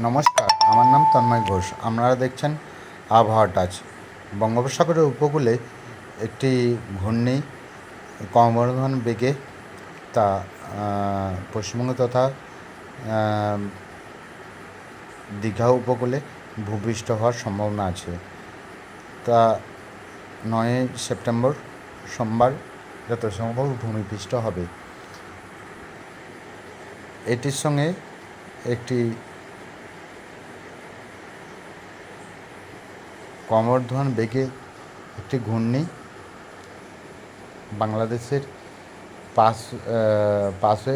নমস্কার, আমার নাম তন্ময় ঘোষ। আপনারা দেখছেন আবহাওয়া টাচ। বঙ্গোপসাগরের উপকূলে একটি ঘূর্ণি ক্রমবর্ধমান বেগে তা পশ্চিমবঙ্গ তথা দীঘা উপকূলে ভূপৃষ্ঠ হওয়ার সম্ভাবনা আছে। তা নয়ই সেপ্টেম্বর সোমবার যত সম্ভব ভূমিপৃষ্ঠ হবে। এটির সঙ্গে একটি ক্রমবর্ধমান বেগে একটি ঘূর্ণি বাংলাদেশের পাশ পাশে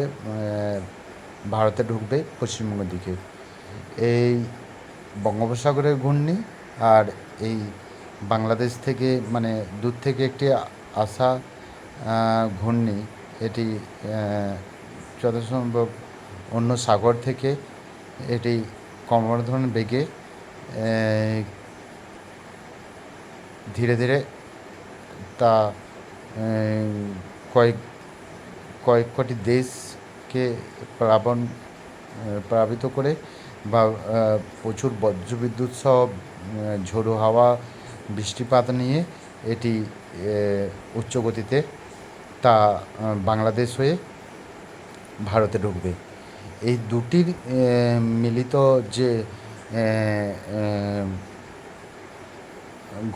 ভারতে ঢুকবে পশ্চিমবঙ্গের দিকে। এই বঙ্গোপসাগরের ঘূর্ণি আর এই বাংলাদেশ থেকে মানে দূর থেকে একটি আসা ঘূর্ণি, এটি যথাসম্ভব অন্য সাগর থেকে এটি ক্রমবর্ধমান বেগে ধীরে ধীরে তা কয়েক কয়েক কোটি দেশকে প্লাবন প্লাবিত করে বা প্রচুর বজ্রবিদ্যুৎ সহ ঝোড়ো হাওয়া, বৃষ্টিপাত নিয়ে এটি উচ্চ গতিতে তা বাংলাদেশ হয়ে ভারতে ঢুকবে। এই দুটির মিলিত যে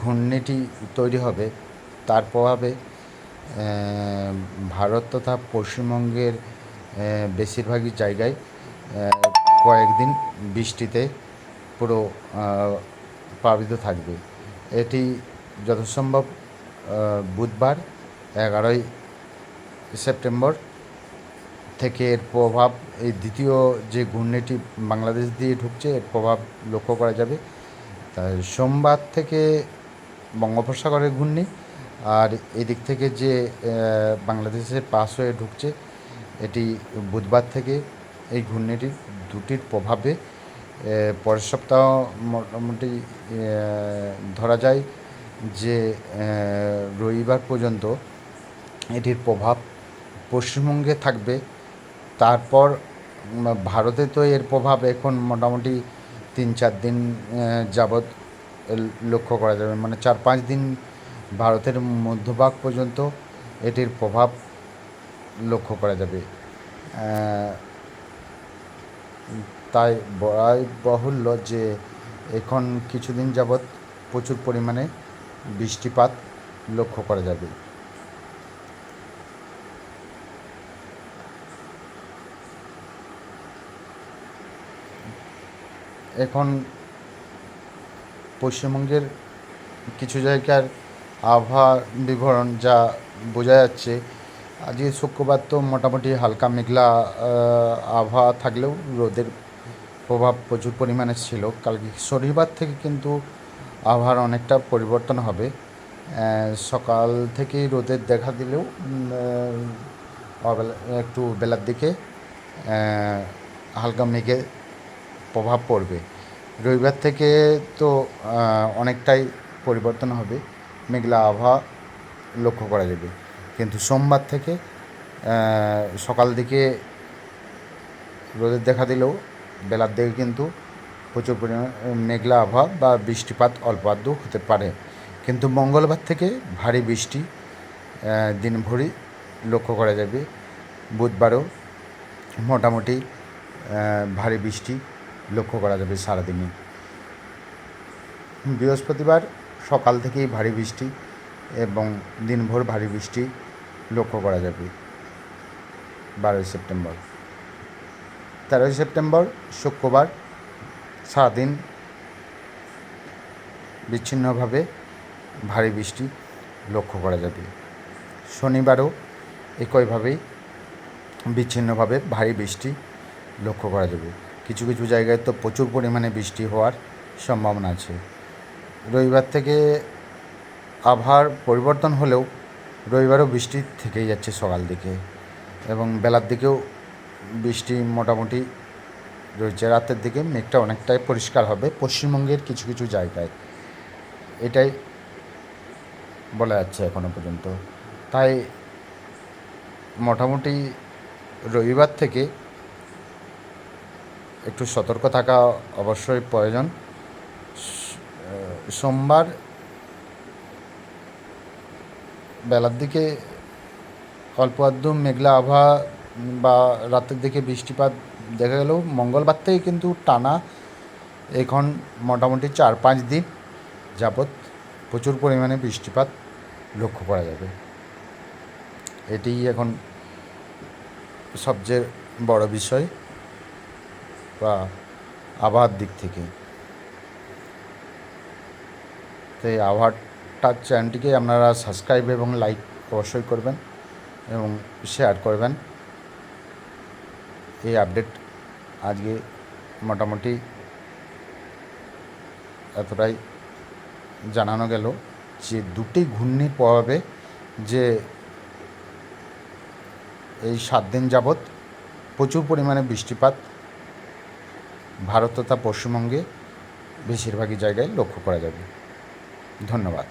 ঘূর্ণিটি তৈরি হবে। তার প্রভাবে ভারত তথা পশ্চিমবঙ্গের বেশিরভাগই জায়গায় কয়েকদিন বৃষ্টিতে পুরো প্লাবিত থাকবে। এটি যথাসম্ভব বুধবার এগারোই সেপ্টেম্বর থেকে এর প্রভাব, এই দ্বিতীয় যে ঘূর্ণিটি বাংলাদেশ দিয়ে ঢুকছে, এর প্রভাব লক্ষ্য করা যাবে। তাই সোমবার থেকে বঙ্গোপসাগরের ঘূর্ণি আর এদিক থেকে যে বাংলাদেশে পাস হয়ে ঢুকছে, এটি বুধবার থেকে এই ঘূর্ণিটির দুটির প্রভাবে পরের সপ্তাহ মোটামুটি ধরা যায় যে রবিবার পর্যন্ত এটির প্রভাব পশ্চিমবঙ্গে থাকবে। তারপর ভারতে তো এর প্রভাব এখন মোটামুটি তিন চার দিন যাবৎ লক্ষ্য করা যাবে। মানে চার পাঁচ দিন ভারতের মধ্যভাগ পর্যন্ত এটির প্রভাব লক্ষ্য করা যাবে। তাই বলাই বাহুল্য যে এখন কিছুদিন যাবৎ প্রচুর পরিমাণে বৃষ্টিপাত লক্ষ্য করা যাবে। এখন পশ্চিমবঙ্গের কিছু জায়গার আবহাওয়া বিবরণ যা বোঝা যাচ্ছে, আজকে শুক্রবার তো মোটামুটি হালকা মেঘলা আবহাওয়া থাকলেও রোদের প্রভাব প্রচুর পরিমাণে ছিল। কালকে শনিবার থেকে কিন্তু আবহাওয়ার অনেকটা পরিবর্তন হবে। সকাল থেকেই রোদের দেখা দিলেও একটু বেলার দিকে হালকা মেঘে প্রভাব পড়বে। রবিবার থেকে তো অনেকটাই পরিবর্তন হবে। মেঘলা আবহাওয়া লক্ষ্য করা যাবে। কিন্তু সোমবার থেকে সকাল দিকে রোদের দেখা দিলেও বেলার দিকে কিন্তু প্রচুর পরিমাণে মেঘলা আবহাওয়া বা বৃষ্টিপাত অল্প আধটু হতে পারে। কিন্তু মঙ্গলবার থেকে ভারী বৃষ্টি আহ, দিনভরই লক্ষ্য করা যাবে। বুধবারও মোটামুটি ভারী বৃষ্টি লক্ষ্য করা যাবে সারাদিনে। বৃহস্পতিবার সকাল থেকেই ভারী বৃষ্টি এবং দিনভর ভারী বৃষ্টি লক্ষ্য করা যাবে বারোই সেপ্টেম্বর। তেরোই সেপ্টেম্বর, শুক্রবার সারাদিন বিচ্ছিন্নভাবে ভারী বৃষ্টি লক্ষ্য করা যাবে। শনিবারও একইভাবেই বিচ্ছিন্নভাবে ভারী বৃষ্টি লক্ষ্য করা যাবে। কিছু কিছু জায়গায় তো প্রচুর পরিমাণে বৃষ্টি হওয়ার সম্ভাবনা আছে। রবিবার থেকে আবহাওয়ার পরিবর্তন হলেও রবিবারও বৃষ্টি থেকেই যাচ্ছে সকাল দিকে এবং বেলার দিকেও বৃষ্টি মোটামুটি রয়েছে। রাতের দিকে মেঘটা অনেকটাই পরিষ্কার হবে পশ্চিমবঙ্গের কিছু কিছু জায়গায়। এটাই বলা যাচ্ছে এখনও পর্যন্ত। তাই মোটামুটি রবিবার থেকে একটু সতর্ক থাকা অবশ্যই প্রয়োজন। সোমবার বেলার দিকে অল্প আধটু মেঘলা আবহাওয়া বা রাতের দিকে বৃষ্টিপাত দেখা গেলেও মঙ্গলবার থেকে কিন্তু টানা এখন মোটামুটি চার পাঁচ দিন যাবৎ প্রচুর পরিমাণে বৃষ্টিপাত লক্ষ্য করা যাবে। এটিই এখন সবচেয়ে বড় বিষয়। বা আবহাওয়ার দিক থেকে। তো এই আবহাওয়াটার চ্যানেলটিকে আপনারা সাবস্ক্রাইব এবং লাইক অবশ্যই করবেন এবং শেয়ার করবেন। এই আপডেট আজকে মোটামুটি এতটাই জানানো গেল যে দুটি ঘূর্ণির প্রভাবে যে এই সাত দিন যাবৎ প্রচুর পরিমাণে বৃষ্টিপাত ভারত তথা পশ্চিমবঙ্গে বেশিরভাগই জায়গায় লক্ষ্য করা যাবে। ধন্যবাদ।